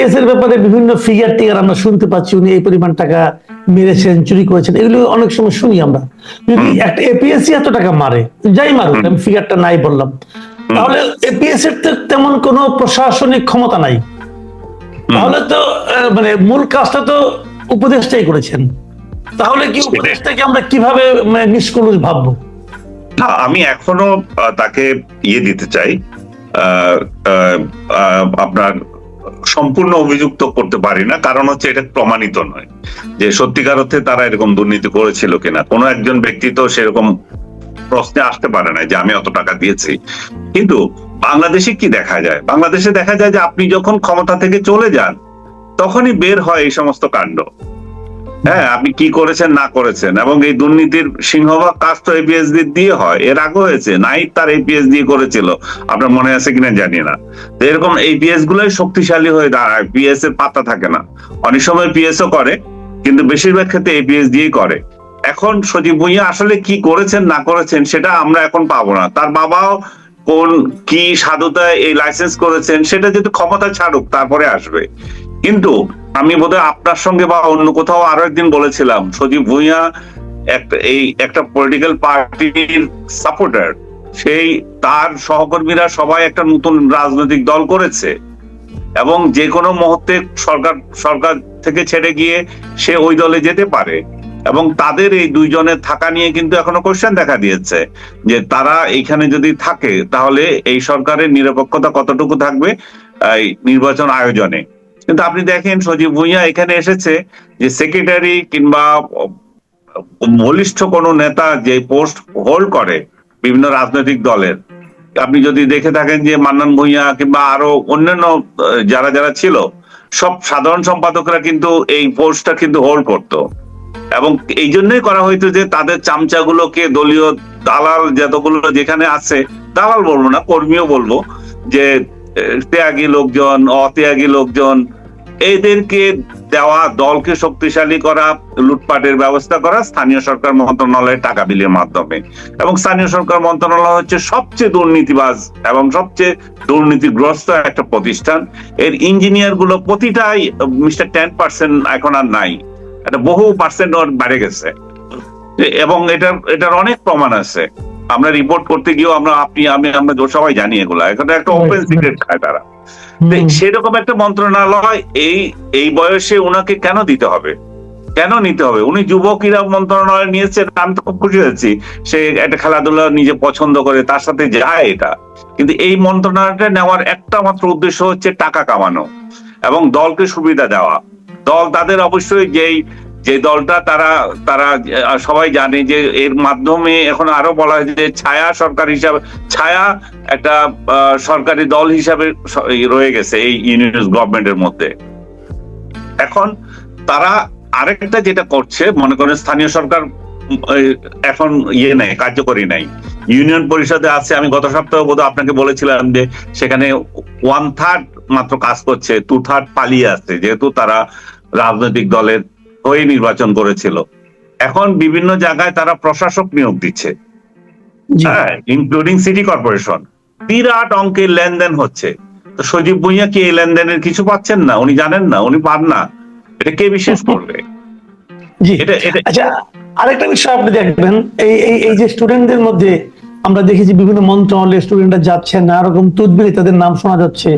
APS এর ব্যাপারে বিভিন্ন ফিগার টিগার আমরা শুনতে পাচ্ছি উনি এই পরিমাণ টাকা মেরেছেন চুরি করেছেন এগুলো অনেক সময় শুনি আমরা। যদি একটা এপিএসসি এত টাকা মারে যাই মারুক আমি ফিগারটা নাই বললাম। তাহলে এপিএস এর তো তেমন কোনো প্রশাসনিক ক্ষমতা নাই। তাহলে তো মানে মূল কাজটা তো উপদেষ্টাই করেছেন। তাহলে কি উপদেষ্টাকে আমরা কীভাবে মানে নিষ্কলুষ ভাববো? না আমি এখনও তাকে ইয়ে দিতে চাই। আপনার সম্পূর্ণ অভিযুক্ত করতে পারি না, কারণ হচ্ছে এটা প্রমাণিত নয়। যে সত্যিকার অর্থে তারা এরকম দুর্নীতি করেছিল কিনা। কোনো একজন ব্যক্তি তো সেরকম প্রশ্নে আসতে পারে না যে আমি অত টাকা দিয়েছি। কিন্তু বাংলাদেশে কি দেখা যায়? বাংলাদেশে দেখা যায় যে আপনি যখন ক্ষমতা থেকে চলে যান, তখনই বের হয় এই সমস্ত কাণ্ড। হ্যাঁ আপনি কি করেছেন, না করেছেন, এবং এই দুর্নীতির সিংহভাগ কাজ তো এপিএস দিয়ে হয়, এর আগে হয়েছে নাই তার এপিএস দিয়ে করেছিল, আপনার মনে আছে কিনা জানি না। তো এরকম এই পিএস গুলোই শক্তিশালী হয়ে দাঁড়ায় পিএস এর পাতা থাকে না। অনেক সময় পিএস ও করে, কিন্তু বেশিরভাগ ক্ষেত্রে এপিএস দিয়েই করে। এখন সজীব ভুইয়া আসলে কি করেছেন, না করেছেন, সেটা আমরা এখন পাবো না। তার বাবাও কোন, কি সাধুতায় এই লাইসেন্স করেছেন, সেটা যদি ক্ষমতা ছাড়ুক, তারপরে আসবে। কিন্তু আমি বোধহয় আপনার সঙ্গে বা অন্য কোথাও আরও একদিন বলেছিলাম, সজীব ভুইয়া একটা এই একটা পলিটিক্যাল পার্টির সাপোর্টার সেই তার সহকর্মীরা সবাই একটা নতুন রাজনৈতিক দল করেছে এবং যে কোনো মুহূর্তে সরকার সরকার থেকে ছেড়ে গিয়ে সে ওই দলে যেতে পারে এবং তাদের এই দুইজনের থাকা নিয়ে কিন্তু এখনও কোশ্চেন দেখা দিয়েছে যে তারা এইখানে যদি থাকে তাহলে এই সরকারের নিরপেক্ষতা কতটুকু থাকবে নির্বাচন আয়োজনে। কিন্তু আপনি দেখেন সজীব ভুইয়া এখানে এসেছে যে সেক্রেটারি কিংবা বলিষ্ঠ কোনো নেতা যে পোস্ট হোল্ড করে বিভিন্ন রাজনৈতিক দলের, আপনি যদি দেখে থাকেন যে মান্নান ভুইয়া কিংবা আরও অন্যান্য যারা যারা ছিল, সব সাধারণ সম্পাদকরা কিন্তু এই পোস্টটা কিন্তু হোল্ড করত। এবং এই জন্যই করা হইতো যে তাদের চামচাগুলোকে দলীয় দালাল যতগুলো যেখানে আছে, দালাল বলব না, কর্মীও বলব, যে ত্যাগী লোকজন, অত্যাগী লোকজন এদেরকে দেওয়া, দলকে শক্তিশালী করা, লুটপাটের ব্যবস্থা করা স্থানীয় সরকার মন্ত্রণালয়ের টাকা বিলের মাধ্যমে। এবং স্থানীয় সরকার মন্ত্রণালয় হচ্ছে সবচেয়ে দুর্নীতিবাজ এবং সবচেয়ে দুর্নীতিগ্রস্ত একটা প্রতিষ্ঠান। এর ইঞ্জিনিয়ারগুলো প্রতিটাই মিস্টার টেন পার্সেন্ট এখন আর নাই। এটা বহু পার্সেন্ট ওর বেড়ে গেছে। এবং এটার এটার অনেক প্রমাণ আছে। আমরা রিপোর্ট করতে গিয়েও আমরা, আপনি, আমি, আমরা সবাই জানি এগুলা। এখানে একটা ওপেন সিক্রেট খায় তারা। সেরকম একটা মন্ত্রণালয় এই এই বয়সে ওনাকে কেন দিতে হবে? কেন নিতে হবে? উনি যুব মন্ত্রণালয় নিয়েছে আমি তো খুব খুশি হয়েছি। সে একটা খেলাধুলা নিজে পছন্দ করে, তার সাথে যায় এটা। কিন্তু এই মন্ত্রণালয়টা নেওয়ার একটা মাত্র উদ্দেশ্য হচ্ছে টাকা কামানো এবং দলকে সুবিধা দেওয়া। দল তাদের অবশ্যই যেই যে দলটা তারা তারা সবাই জানে যে এর মাধ্যমে এখন আরও বলা হয় যে ছায়া সরকার হিসাবে, ছায়া একটা সরকারি দল হিসাবে রয়ে গেছে এই ইউনিয়ন গভর্নমেন্টের মধ্যে। এখন তারা আরেকটা যেটা করছে, মনে করেন স্থানীয় সরকার এখন ইয়ে নাই, কার্যকরী নাই। ইউনিয়ন পরিষদে আছে, আমি গত সপ্তাহে বোধহয় আপনাকে বলেছিলাম যে সেখানে ওয়ান থার্ড মাত্র কাজ করছে টু থার্ড পালিয়ে আছে যেহেতু তারা রাজনৈতিক দলের হয়ে নির্বাচন করেছিল। এখন বিভিন্ন জায়গায় তারা প্রশাসক নিয়োগ দিচ্ছে। হ্যাঁ ইনক্লুডিং সিটি কর্পোরেশন বিরাট অঙ্কের লেনদেন হচ্ছে। তো সজীব ভুইয়া কি এই লেনদেনের কিছু পাচ্ছেন না? উনি জানেন না উনি পান না। এটা কে বিশ্বাস করবে? আচ্ছা আরেকটা বিষয় আপনি দেখবেন এই এই যে স্টুডেন্টদের মধ্যে আমরা দেখেছি বিভিন্ন মন্ত্রণালয়ে স্টুডেন্টরা যাচ্ছেন নানা রকম তুদবিরে তাদের নাম শোনা যাচ্ছে।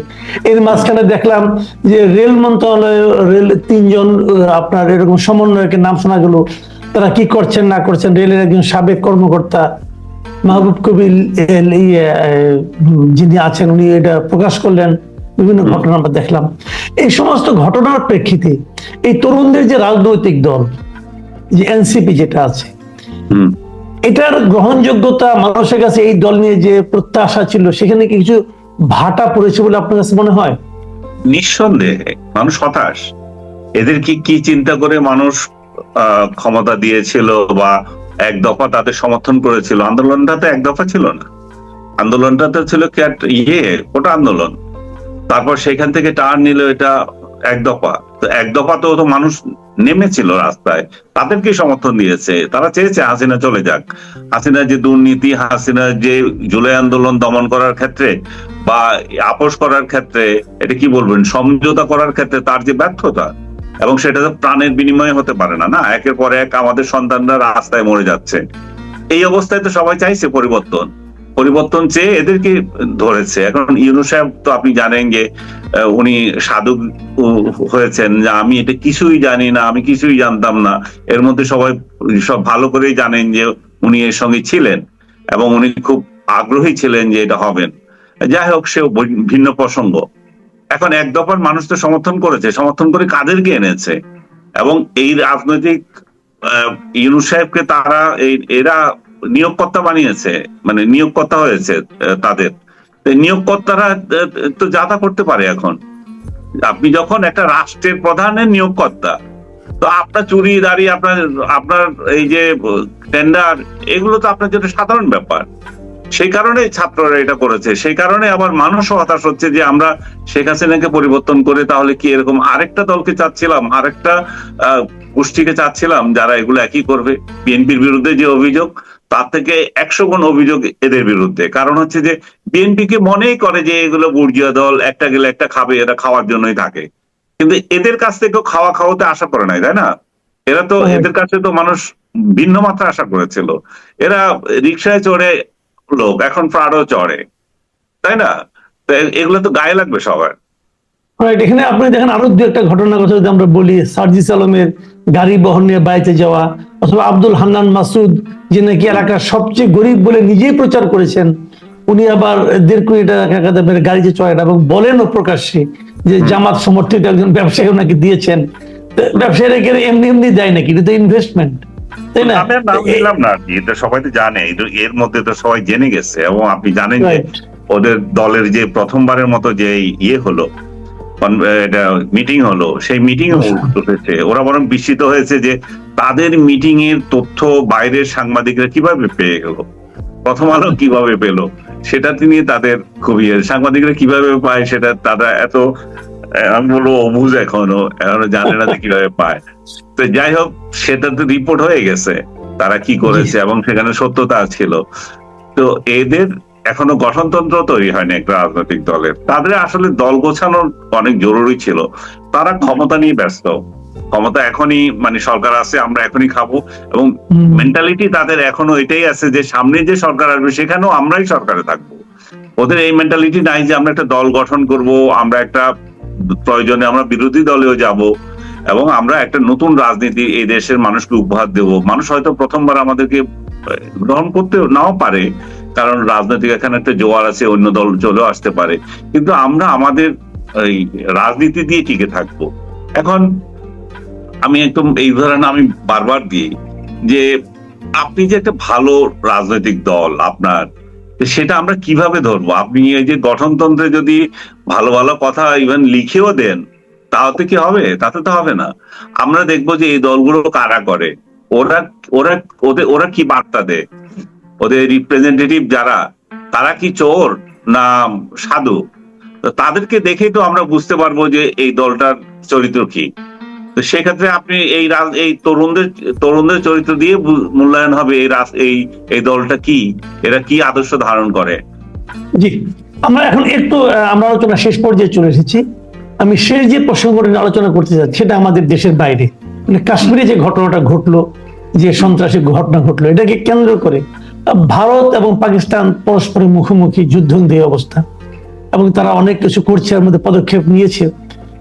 এর মাঝখানে দেখলাম যে রেল মন্ত্রণালয়ে রেল তিনজন আপনার এরকম সমন্বয়কের নাম শোনা গেল। তারা কি করছেন না করছেন রেলের একজন সাবেক কর্মকর্তা মাহবুব কবির যিনি আছেন উনি এটা প্রকাশ করলেন। বিভিন্ন ঘটনা আমরা দেখলাম। এই সমস্ত ঘটনার প্রেক্ষিতে এই তরুণদের যে রাজনৈতিক দল যে এনসিপি যেটা আছে হুম। এটার গ্রহণযোগ্যতা মানুষের কাছে এই দল নিয়ে যে প্রত্যাশা ছিল, সেখানে কিছু ভাটা পড়েছে বলে আপনার কাছে মনে হয়? নিঃসন্দেহে, মানুষ হতাশ। এদের কি চিন্তা করে মানুষ ক্ষমতা দিয়েছিল বা এক দফা তাদের সমর্থন করেছিল? আন্দোলনটা তো এক দফা ছিল না। আন্দোলনটা তো ছিল ইয়ে ওটা আন্দোলন। তারপর সেখান থেকে টার্ন নিল এটা এক দফা। তো এক দফা তো তো মানুষ নেমেছিল রাস্তায়। তাদেরকে সমর্থন দিয়েছে। তারা চেয়েছে হাসিনা চলে যাক। হাসিনা যে দুর্নীতি, হাসিনা যে জুলাই আন্দোলন দমন করার ক্ষেত্রে বা আপোষ করার ক্ষেত্রে, এটা কি বলবেন? সমঝোতা করার ক্ষেত্রে তার যে ব্যর্থতা, এবং সেটা তো প্রাণের বিনিময়ে হতে পারে না না? একের পর এক আমাদের সন্তানরা রাস্তায় মরে যাচ্ছে। এই অবস্থায় তো সবাই চাইছে পরিবর্তন। পরিবর্তন চেয়ে এদেরকে ধরেছে। এখন ইউনু সাহেব তো আপনি জানেন যে উনি সাধু হয়েছেন যে আমি এটা কিছুই জানি না আমি কিছুই জানতাম না। এর মধ্যে সবাই সব ভালো করেই জানেন যে উনি এর সঙ্গে ছিলেন এবং উনি খুব আগ্রহী ছিলেন যে এটা হবেন। যাই হোক সে ভিন্ন প্রসঙ্গ। এখন এক দফার মানুষ তো সমর্থন করেছে সমর্থন করে কাদেরকে এনেছে? এবং এই রাজনৈতিক আহ, ইউনুস সাহেবকে তারা এরা নিয়োগকর্তা বানিয়েছে মানে নিয়োগকর্তা হয়েছে তাদের। নিয়োগকর্তারা তো যাতা করতে পারে এখন। আপনি যখন একটা রাষ্ট্রের প্রধানের নিয়োগকর্তা, তো আপনার চুরি দাঁড়িয়ে আপনার আপনার এই যে টেন্ডার এগুলো তো আপনার জন্য সাধারণ ব্যাপার। সেই কারণে ছাত্ররা এটা করেছে। সেই কারণে আবার মানুষও হতাশ হচ্ছে যে আমরা শেখ হাসিনাকে পরিবর্তন করে তাহলে কি এরকম আরেকটা দলকে চাচ্ছিলাম, আরেকটা গোষ্ঠীকে চাচ্ছিলাম, যারা এগুলো একই করবে? বিএনপির বিরুদ্ধে যে অভিযোগ তার থেকে একশো গুণ অভিযোগ এদের বিরুদ্ধে। কারণ হচ্ছে যে বিএনপি কে মনেই করে যে এগুলো বুর্জিয়া দল একটা গেলে একটা খাবে এরা খাওয়ার জন্যই থাকে। কিন্তু এদের কাছ থেকেও খাওয়া খাওয়াতে আশা করে নাই তাই না? এরা তো। এদের কাছে তো মানুষ ভিন্ন মাত্রা আশা করেছিল। এরা রিক্সায় চড়ে লোক এখন প্রাড়ও চড়ে। তাই না? এগুলো তো গায়ে লাগবে সবার। Right, এখানে আপনি দেখেন আরও দু একটা ঘটনার কথা যদি আমরা বলি সার্জিস আলমের গাড়ি বহন নিয়ে বাড়িতে যাওয়া অথবা আব্দুল হান্নান মাসুদ যে নাকি এলাকার সবচেয়ে গরিব বলে নিজেই প্রচার করেছেন উনি আবার দেড় কোটি টাকা দামের গাড়িতে চড়েন এবং বলেনও প্রকাশ্যে যে জামাত সমর্থিত একজন ব্যবসায়ী নাকি দিয়েছেন। ব্যবসায়ীরা এমনি এমনি দেয় নাকি? এটা তো ইনভেস্টমেন্ট নাম নিলাম না এটা সবাই তো জানে এর মধ্যে তো সবাই জেনে গেছে এবং আপনি জানেন যে ওদের দলের যে প্রথমবারের মতো যে ইয়ে হলো মিটিং হলো। সেই মিটিং উঠেছে ওরা বরং বিস্মিত হয়েছে যে তাদের মিটিং এর তথ্য বাইরের সাংবাদিকরা কীভাবে পেয়ে গেল? প্রথম আলো কীভাবে পেল? সেটা তিনি তাদের খুবই সাংবাদিকরা কীভাবে পায় সেটা তারা এত আমি বলব অবুঝ এখনও। এখনও জানে না যে কীভাবে পায়। তো যাই হোক সেটা তো রিপোর্ট হয়ে গেছে। তারা কি করেছে এবং সেখানে সত্যতা ছিল। তো এদের এখনও গঠনতন্ত্র তৈরি হয়নি একটা রাজনৈতিক দলের। তাদের আসলে দল গোছানোর অনেক জরুরি ছিল। তারা ক্ষমতা নিয়ে ব্যস্ত। ক্ষমতা এখনই মানে সরকার আছে আমরা এখনই খাব। এবং মেন্টালিটি তাদের এখনও এটাই আছে যে সামনে যে সরকার আসবে সেখানেও আমরাই সরকারে থাকব। ওদের এই মেন্টালিটি নাই যে আমরা একটা দল গঠন করব আমরা একটা প্রয়োজনে আমরা বিরোধী দলেও যাব এবং আমরা একটা নতুন রাজনীতি এই দেশের মানুষকে উপহার দেব। মানুষ হয়তো প্রথমবার আমাদেরকে গ্রহণ করতে নাও পারে কারণ রাজনৈতিক এখানে একটা জোয়ার আছে, অন্য দল চলেও আসতে পারে। কিন্তু আমরা আমাদের এই রাজনীতি দিয়ে টিকে থাকব। এখন আমি একদম এই ধরনের আমি বারবার দিই যে আপনি যে একটা ভালো রাজনৈতিক দল আপনার, সেটা আমরা কীভাবে ধরবো? আপনি এই যে গঠনতন্ত্রে যদি ভালো ভালো কথা ইভেন লিখেও দেন তাহলে কি হবে? তাতে তো হবে না। আমরা দেখব যে এই দলগুলো কারা করে? ওরা ওরা, ওদের, ওরা কি বার্তা দেয়? ওদের রিপ্রেজেন্টেটিভ যারা, তারা কি চোর না সাধু? তাদেরকে দেখেই তো আমরা বুঝতে পারব যে এই দলটার চরিত্র কি। তো সেক্ষেত্রে আপনি এই এই তরুণদের তরুণদের চরিত্র দিয়ে মূল্যায়ন হবে এই এই এই দলটা কি? এরা কি আদর্শ ধারণ করে? জি, আমরা এখন একটু আমরা আলোচনা শেষ পর্যায়ে চলে এসেছি। আমি শেষ যে প্রসঙ্গটা আলোচনা করতে চাচ্ছি সেটা আমাদের দেশের বাইরে। মানে কাশ্মীরে যে ঘটনাটা ঘটলো, যে সন্ত্রাসী ঘটনা ঘটলো, এটাকে কেন্দ্র করে ভারত এবং পাকিস্তান পরস্পরের মুখোমুখি যুদ্ধবন্দী অবস্থা এবং তারা অনেক কিছু করছে, এর মধ্যে পদক্ষেপ নিয়েছে।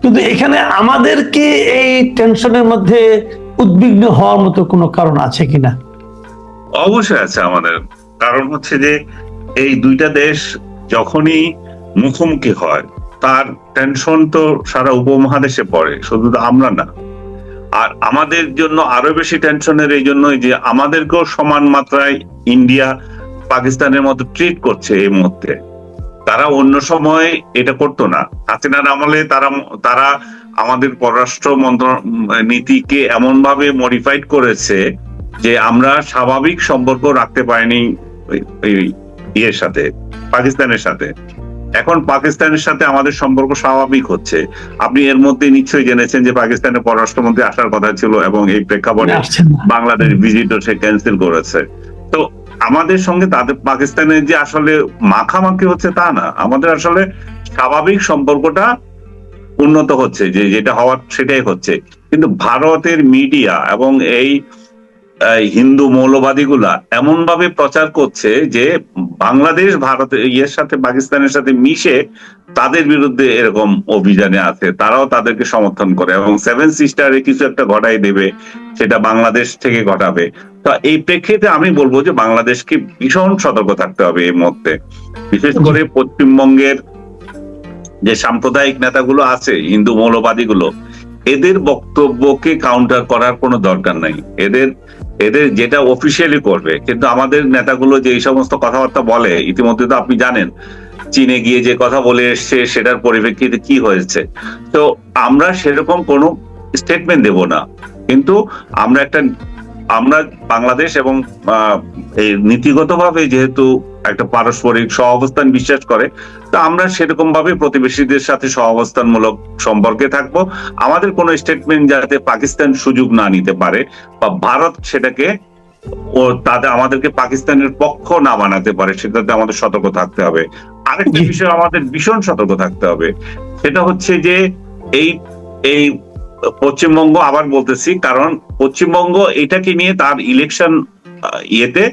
কিন্তু এখানে আমাদেরকে এই টেনশনের মধ্যে উদ্বিগ্ন হওয়ার মতো কোনো কারণ আছে কিনা? অবশ্যই আছে আমাদের। কারণ হচ্ছে যে, এই দুইটা দেশ যখনই মুখোমুখি হয়, তার টেনশন তো সারা উপমহাদেশে পড়ে, শুধু আমরা না। আর আমাদের জন্য আরও বেশি টেনশনের এই জন্যই যে আমাদেরকেও সমান মাত্রায় ইন্ডিয়া পাকিস্তানের মতো ট্রিট করছে এই মুহূর্তে। তারা অন্য সময় এটা করতো না। হাসিনার আমলে তারা তারা আমাদের পররাষ্ট্র মন্ত্র নীতিকে এমন ভাবে মডিফাইড করেছে যে আমরা স্বাভাবিক সম্পর্ক রাখতে পারিনি ইয়ের সাথে, পাকিস্তানের সাথে। এখন পাকিস্তানের সাথে আমাদের সম্পর্ক স্বাভাবিক হচ্ছে। আপনি এর মধ্যে নিশ্চয়ই জেনেছেন যে পাকিস্তানের পররাষ্ট্রমন্ত্রী আসার কথা ছিল এবং এই প্রেক্ষাপটে বাংলাদেশ ভিজিটও সে ক্যান্সেল করেছে। তো আমাদের সঙ্গে তাদের পাকিস্তানের যে আসলে মাখামাখি হচ্ছে তা না। আমাদের আসলে স্বাভাবিক সম্পর্কটা উন্নত হচ্ছে যে যেটা হওয়ার সেটাই হচ্ছে। কিন্তু ভারতের মিডিয়া এবং এই হিন্দু মৌলবাদীগুলা এমন ভাবে প্রচার করছে যে বাংলাদেশ ভারতের ইয়ের সাথে, পাকিস্তানের সাথে মিশে তাদের বিরুদ্ধে এরকম অভিযানে আছে। তারাও তাদেরকে সমর্থন করে এবং সেভেন সিস্টারে কিছু একটা ঘটাই দেবে, সেটা বাংলাদেশ থেকে ঘটাবে। তো এই প্রেক্ষিতে আমি বলব যে বাংলাদেশকে ভীষণ সতর্ক থাকতে হবে এই মুহূর্তে। বিশেষ করে পশ্চিমবঙ্গের যে সাম্প্রদায়িক নেতাগুলো আছে, হিন্দু মৌলবাদীগুলো, এদের বক্তব্যকে কাউন্টার করার কোনো দরকার নাই। এদের এদের যেটা অফিসিয়ালি করবে, কিন্তু আমাদের নেতাগুলো যে এই সমস্ত কথাবার্তা বলে, ইতিমধ্যে তো আপনি জানেন, চীনে গিয়ে যে কথা বলে এসছে, সেটার পরিপ্রেক্ষিতে কি হয়েছে। তো আমরা সেরকম কোনো স্টেটমেন্ট দেব না। কিন্তু আমরা একটা, আমরা বাংলাদেশ এবং নীতিগতভাবে যেহেতু একটা পারস্পরিক সহাবস্থান বিশ্বাস করে তো আমরা সেরকম ভাবে প্রতিবেশীদের সাথে সহাবস্থানমূলক সম্পর্কে থাকব। আমাদের কোনো স্টেটমেন্ট যাতে পাকিস্তান সুযোগ না নিতে পারে বা ভারত সেটাকে ও তাদের আমাদেরকে পাকিস্তানের পক্ষ না বানাতে পারে সেটাতে আমাদের সতর্ক থাকতে হবে। আরেকটা বিষয় আমাদের ভীষণ সতর্ক থাকতে হবে সেটা হচ্ছে যে এই এই পশ্চিমবঙ্গ আবার বলতেছি কারণ পশ্চিমবঙ্গ এটাকে নিয়ে তার ইলেকশন ইয়েতে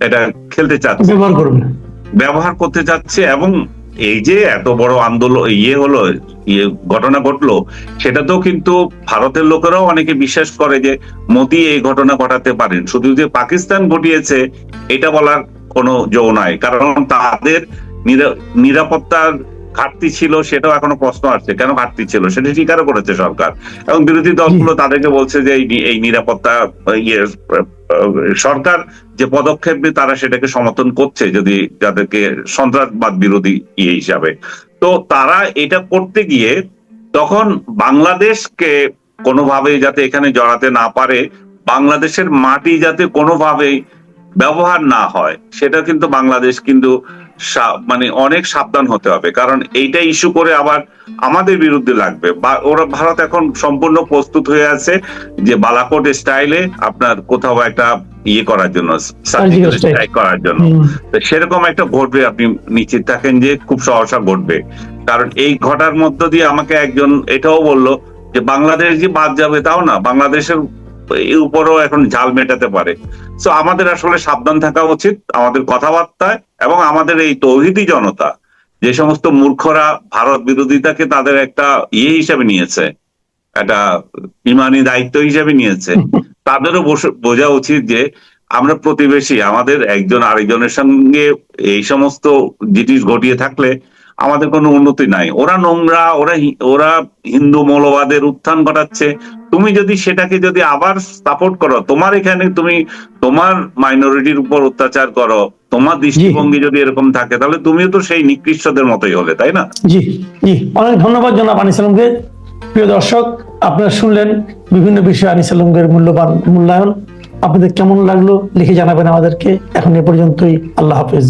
এটা খেলতে চাচ্ছে। ব্যবহার করবেন ব্যবহার করতে চাচ্ছে এবং এই যে এত বড় আন্দোলন ইয়ে হলো ইয়ে ঘটনা ঘটলো সেটা তো কিন্তু ভারতের লোকেরাও অনেকে বিশ্বাস করে যে মোদি এই ঘটনা ঘটাতে পারেন। শুধু যে পাকিস্তান ঘটিয়েছে এটা বলার কোনো জো নাই। কারণ তাদের নিরা- নিরাপত্তার ঘাটতি ছিল সেটাও এখনও প্রশ্ন আসছে। কেন ঘাটতি ছিল? সেটা স্বীকারও করেছে সরকার। এবং বিরোধী দলগুলো তাদেরকে বলছে যে এই এই নিরাপত্তা ইয়ে সরকার যে পদক্ষেপ তারা সেটাকে সমর্থন করছে যদি যাদেরকে সন্ত্রাসবাদ বিরোধী ইয়ে হিসাবে। তো তারা এটা করতে গিয়ে তখন বাংলাদেশকে কোনোভাবে যাতে এখানে জড়াতে না পারে, বাংলাদেশের মাটি যাতে কোনোভাবেই ব্যবহার না হয়, সেটা কিন্তু বাংলাদেশ কিন্তু মানে অনেক সাবধান হতে হবে। কারণ এইটা ইস্যু করে আবার আমাদের বিরুদ্ধে লাগবে। বা ওরা ভারত এখন সম্পূর্ণ প্রস্তুত হয়ে আছে যে বালাকোট স্টাইলে আপনার কোথাও একটা ইয়ে করার জন্য স্ট্রাইক করার জন্য। সেরকম একটা ঘটবে আপনি নিশ্চিত থাকেন যে খুব সহসা ঘটবে। কারণ এই ঘটার মধ্য দিয়ে আমাকে একজন এটাও বলল যে বাংলাদেশ যে বাদ যাবে তাও না বাংলাদেশের উপরও এখন ঝাল মেটাতে পারে। তো আমাদের আসলে সাবধান থাকা উচিত আমাদের কথাবার্তায় এবং আমাদের এই তৌহিদি জনতা যে সমস্ত মূর্খরা ভারত বিরোধিতাকে তাদের একটা ইয়ে হিসাবে নিয়েছে একটা ইমানি দায়িত্ব হিসাবে নিয়েছে তাদেরও বোঝা উচিত যে আমরা প্রতিবেশী আমাদের একজন আরেকজনের সঙ্গে এই সমস্ত জিনিস ঘটিয়ে থাকলে আমাদের কোনো উন্নতি নাই। ওরা নোংরা ওরা ওরা হিন্দু মৌলবাদের উত্থান ঘটাচ্ছে। তুমি যদি সেটাকে যদি আবার সাপোর্ট করো তোমার এখানে তুমি তোমার মাইনরিটির উপর অত্যাচার করো তোমার দৃষ্টিভঙ্গি যদি এরকম থাকে তাহলে তুমিও তো সেই নিকৃষ্টদের মতোই হলে তাই না? জি জি। অনেক ধন্যবাদ জনাব আনিসালামকে প্রিয় দর্শক আপনারা শুনলেন বিভিন্ন বিষয়ে আনিসালামকে মূল্যবান মূল্যায়ন। আপনাদের কেমন লাগল লিখে জানাবেন আমাদেরকে। এখন এ পর্যন্তই। আল্লাহ হাফেজ।